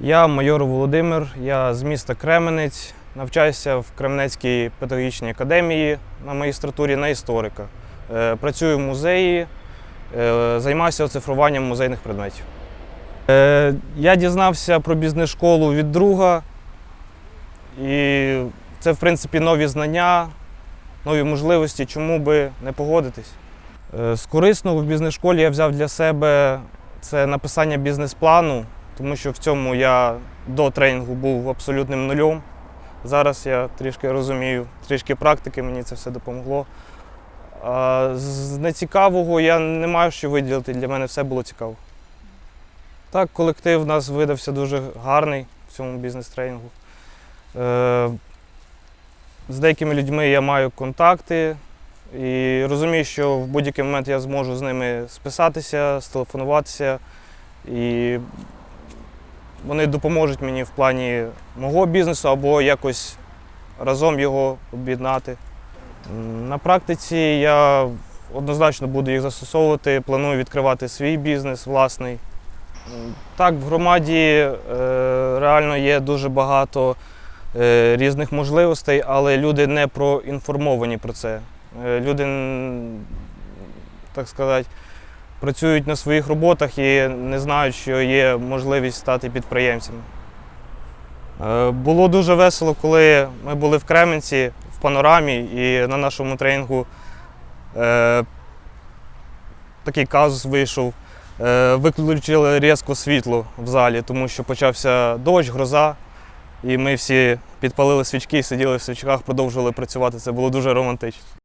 Я майор Володимир, я з міста Кременець, навчаюся в Кременецькій педагогічній академії на магістратурі на історика. Е, Працюю в музеї, е, займаюся оцифруванням музейних предметів. Е, Я дізнався про бізнес-школу від друга, і це, в принципі, нові знання, нові можливості, чому би не погодитись. З корисного в бізнес-школі я взяв для себе це написання бізнес-плану, тому що в цьому я до тренінгу був абсолютним нульом. Зараз я трішки розумію, трішки практики, мені це все допомогло. З нецікавого я не маю що виділити, для мене все було цікаво. Так, колектив у нас видався дуже гарний в цьому бізнес-тренінгу. Е, з деякими людьми я маю контакти і розумію, що в будь-який момент я зможу з ними списатися, стелефонуватися. І вони допоможуть мені в плані мого бізнесу або якось разом його об'єднати. На практиці я однозначно буду їх застосовувати, планую відкривати свій бізнес власний. Так, в громаді е, реально є дуже багато е, різних можливостей, але люди не проінформовані про це. Е, Люди, так сказати, працюють на своїх роботах і не знають, що є можливість стати підприємцями. Е, Було дуже весело, коли ми були в Кременці в панорамі і на нашому тренінгу е, такий казус вийшов. Е, виключили різко світло в залі, тому що почався дощ, гроза, і ми всі підпалили свічки, сиділи в свічках, продовжували працювати. Це було дуже романтично.